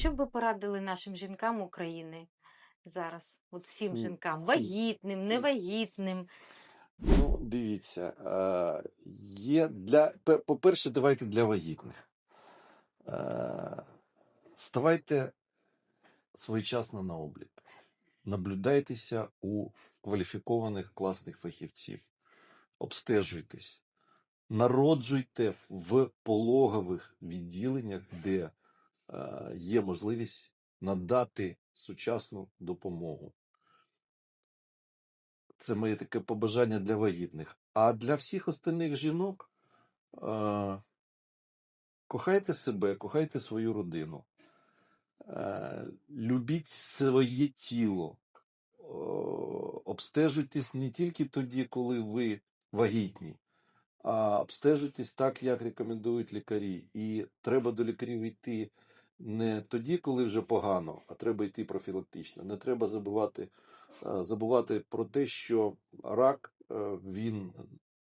що б ви порадили нашим жінкам України зараз? От всім жінкам, вагітним, невагітним. Ну, дивіться, е, є для, по-перше, давайте для вагітних. Е, ставайте своєчасно на облік. Наблюдайтеся у кваліфікованих класних фахівців. Обстежуйтесь. Народжуйте в пологових відділеннях, де є можливість надати сучасну допомогу. Це моє таке побажання для вагітних. А для всіх остальних жінок е, кохайте себе, кохайте свою родину, е, любіть своє тіло, е, обстежуйтесь не тільки тоді, коли ви вагітні, а обстежуйтесь так, як рекомендують лікарі. І треба до лікарів йти не тоді, коли вже погано, а треба йти профілактично. Не треба забувати, е, забувати про те, що рак е, він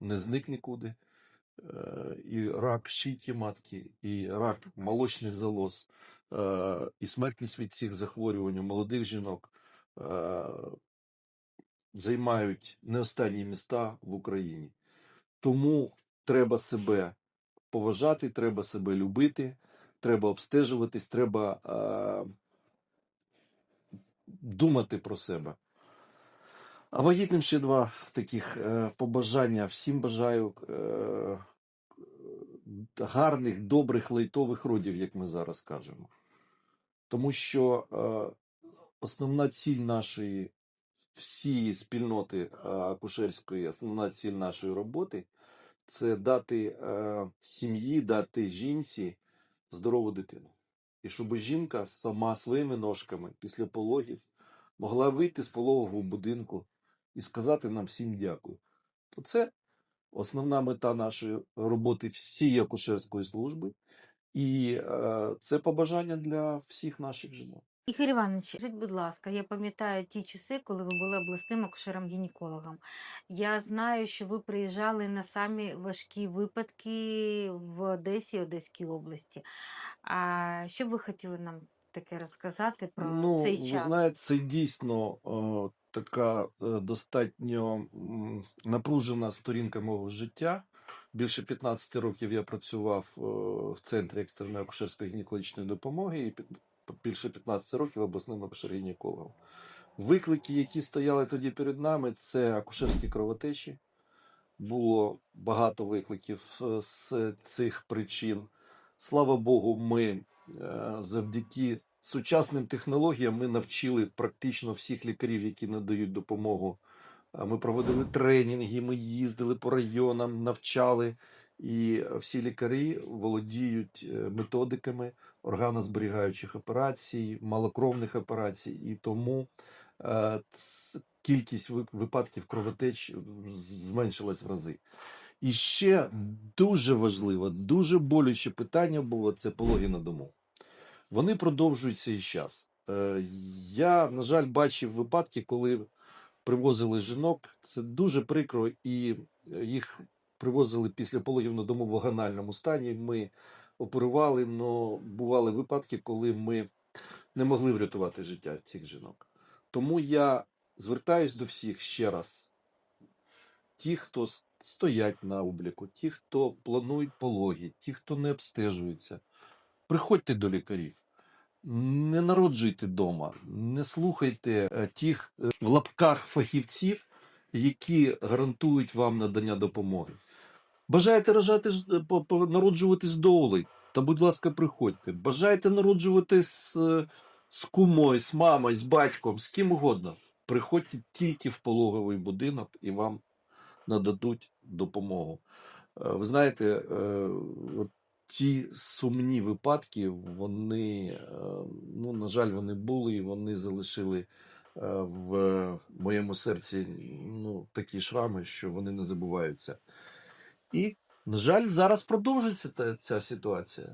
не зник нікуди. Е, І рак щиті матки, і рак молочних залоз, і смертність від цих захворювань у молодих жінок займають не останні міста в Україні. Тому треба себе поважати, треба себе любити, треба обстежуватись, треба е, думати про себе. А вагітним ще два таких е, побажання. Всім бажаю е, гарних, добрих, лейтових родів, як ми зараз кажемо. Тому що е, основна ціль нашої всієї спільноти е, акушерської, основна ціль нашої роботи це дати е, сім'ї, дати жінці здорову дитину. І щоб жінка сама своїми ножками після пологів могла вийти з пологового будинку і сказати нам всім дякую. Оце основна мета нашої роботи всієї акушерської служби, і е, це побажання для всіх наших жінок. Ігор Іванович, скажіть, будь ласка, я пам'ятаю ті часи, коли ви були обласним акушером-гінекологом. Я знаю, що ви приїжджали на самі важкі випадки в Одесі Одеській області. А що б ви хотіли нам таке розказати про Ну, цей ви знаєте, це дійсно е, така е, достатньо напружена сторінка мого життя. Більше 15 років я працював в центрі екстреної акушерської гінекологічної допомоги і більше 15 років обласним акушер-гінекологом. Виклики, які стояли тоді перед нами, це акушерські кровотечі. Було багато викликів е, з цих причин. Слава Богу, ми е, завдяки сучасним технологіям ми навчили практично всіх лікарів, які надають допомогу. Е, Ми проводили тренінги, ми їздили по районам, навчали. І всі лікарі володіють е, методиками органозберігаючих операцій, малокровних операцій, і тому е, кількість випадків кровотеч зменшилась в рази. І ще дуже важливе, дуже болюче питання було це пологи на дому. Вони продовжуються і зараз. Я, на жаль, бачив випадки, коли привозили жінок. Це дуже прикро, і е, їх привозили після пологів на дому в вагональному стані. Ми оперували, але бували випадки, коли ми не могли врятувати життя цих жінок. Тому я звертаюсь до всіх ще раз. Ті, хто стоять на обліку, ті, хто планують пологи, ті, хто не обстежується, приходьте до лікарів. Не народжуйте вдома, не слухайте е, тих е, в лапках фахівців, які гарантують вам надання допомоги. Бажаєте рожати, е, народжуватись доулей, та, будь ласка, приходьте. Бажаєте народжуватись з, з кумою, з мамою, з батьком, з ким угодно. Приходьте тільки в пологовий будинок і вам нададуть допомогу. Е, Ви знаєте, е, от ті сумні випадки, вони, е, ну, на жаль, вони були, і вони залишили е, в моєму серці ну, такі шрами, що вони не забуваються. І, на жаль, зараз продовжується та, ця ситуація.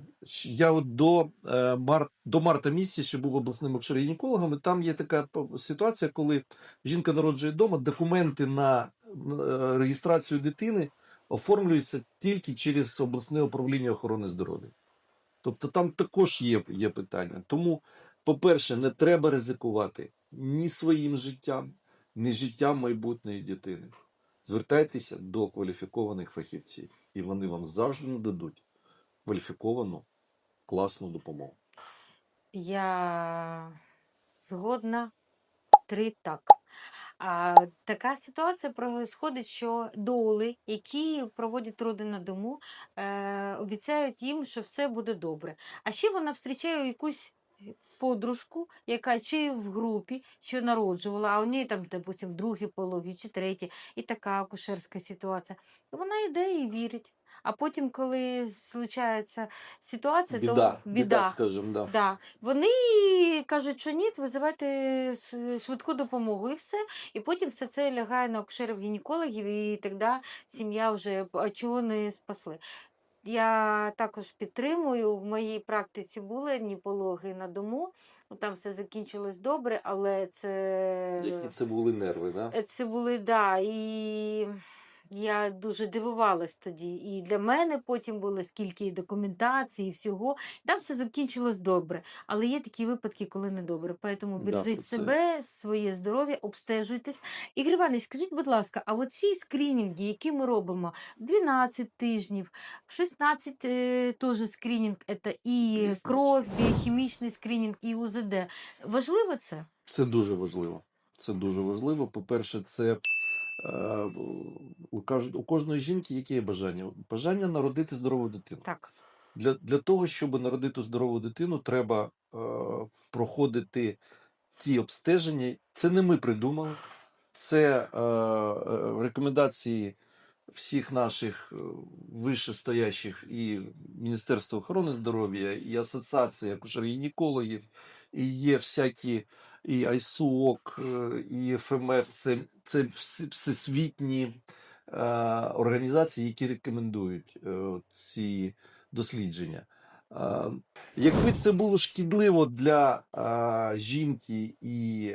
Я от до, е, мар, до марта місяця ще був обласним акушер-гінекологом, і там є така ситуація, коли жінка народжує вдома, документи на е, реєстрацію дитини оформлюються тільки через обласне управління охорони здоров'я. Тобто там також є, є питання. Тому, по-перше, не треба ризикувати ні своїм життям, ні життям майбутньої дитини. Звертайтеся до кваліфікованих фахівців, і вони вам завжди нададуть кваліфіковану класну допомогу. Я згодна. Три так. А, така ситуація происходить, що доли, які проводять роди на дому, е, обіцяють їм, що все буде добре. А ще вона зустрічає якусь подружку, яка чи в групі, що народжувала, а у неї там, допустим, другі пологи чи треті, і така акушерська ситуація. Вона йде і вірить. А потім, коли случається ситуація, Біда, то біда, скажімо, да. Да. Вони кажуть, що ні, визивайте швидку допомогу і все. І потім все це лягає на акушерів гінекологів, і тоді сім'я вже а чого не спасли. Я також підтримую. В моїй практиці були дні пологи на дому. Там все закінчилось добре, але це. Які це були нерви, да? Е, Це були, да, і я дуже дивувалась тоді. І для мене потім було скільки і документації, і всього. Там все закінчилось добре. Але є такі випадки, коли не добре. Тому Да, бережіть це. себе, своє здоров'я, обстежуйтесь. Ігор Іванович, скажіть, будь ласка, а оці скринінги, які ми робимо 12 тижнів, 16 е, теж скринінг, це і кров, біохімічний скринінг, і УЗД. Важливо це? Це дуже важливо. Це дуже важливо. По-перше, це у, кож- у кожної жінки яке є бажання? Бажання народити здорову дитину. Так. Для, для того, щоб народити здорову дитину, треба е, проходити ті обстеження. Це не ми придумали, це е, е, рекомендації всіх наших е, вищестоящих і Міністерства охорони здоров'я, і Асоціації акушер-гінекологів, і є всякі і АйСУОК, е, і ФМФ, це, це всесвітні е, організації, які рекомендують е, ці дослідження. Якби це було шкідливо для жінки і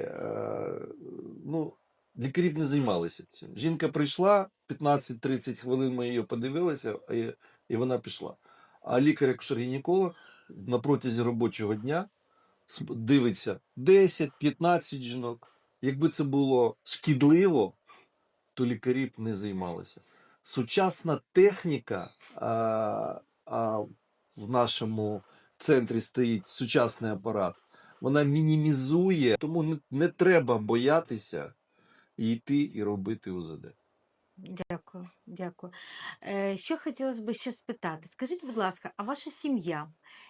ну, лікарі б не займалися цим. Жінка прийшла 15-30 хвилин, ми її подивилися, і, вона пішла. А лікар-акушер-гінеколог на протязі робочого дня дивиться 10-15 жінок. Якби це було шкідливо, то лікарі б не займалися. Сучасна техніка, а, а в нашому центрі стоїть сучасний апарат, вона мінімізує, тому не, не треба боятися йти і робити УЗД. Дякую, дякую. Е, що хотілося б ще спитати? Скажіть, будь ласка, а ваша сім'я,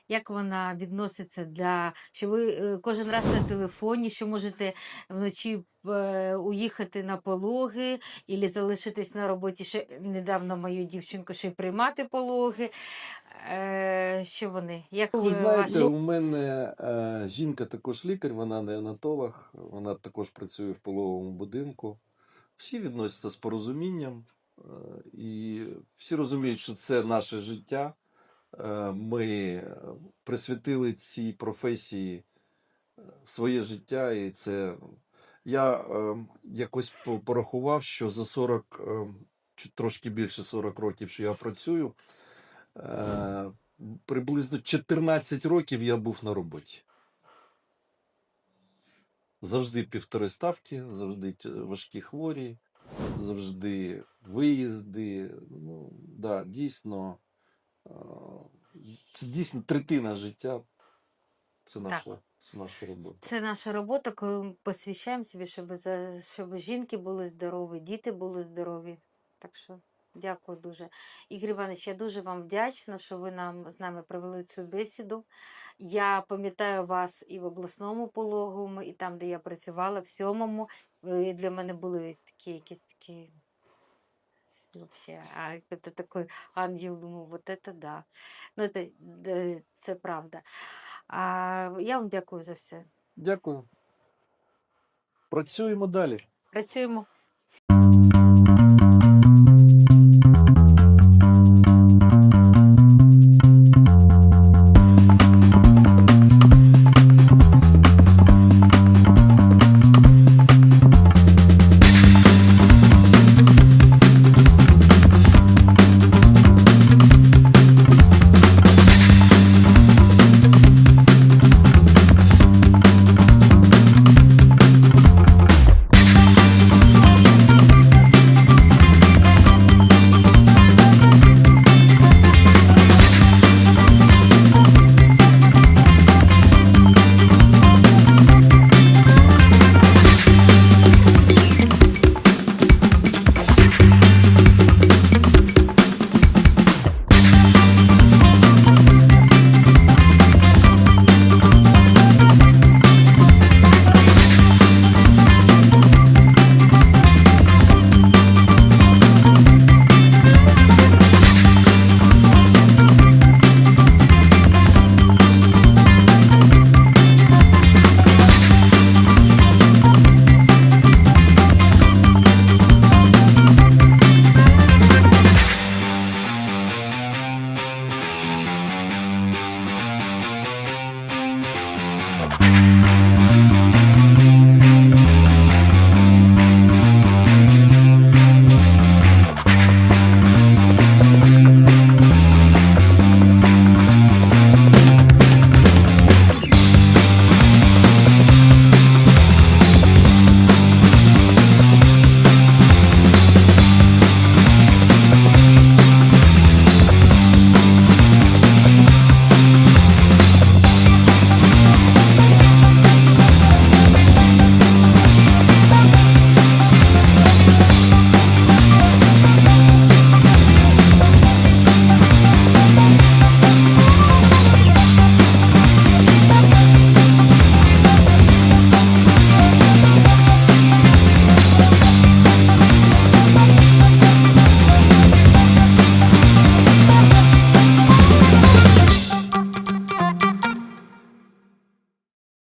як вона відноситься для що ви е, кожен раз на телефоні, що можете вночі е, уїхати на пологи і залишитись на роботі ще недавно мою дівчинку ще й приймати пологи? Е, що вони? Як Ви знаєте, ваші- у мене е, жінка також лікар, вона неонатолог, вона також працює в пологовому будинку. Всі відносяться з порозумінням, е, і всі розуміють, що це наше життя. Е, ми присвятили цій професії е, своє життя, і це я якось по- порахував, що за 40, е, чи трошки більше 40 років, що я працюю. Приблизно 14 років я був на роботі. Завжди півтори ставки, завжди важкі хворі, завжди виїзди. Ну, да, дійсно, це дійсно третина життя. Це наша, це наша робота. Це наша робота, коли ми посвящаємо собі, щоб, за, щоб жінки були здорові, діти були здорові. Так що дякую дуже. Ігор Іванович, я дуже вам вдячна, що ви нам з нами провели цю бесіду. Я пам'ятаю вас і в обласному пологовому, і там, де я працювала, в сьомому. Ви для мене були такі якісь такі. Вообще, а это такой ангел, думаю, вот это да. Ну, это, да, це правда. А я вам дякую за все. Дякую. Працюємо далі. Працюємо.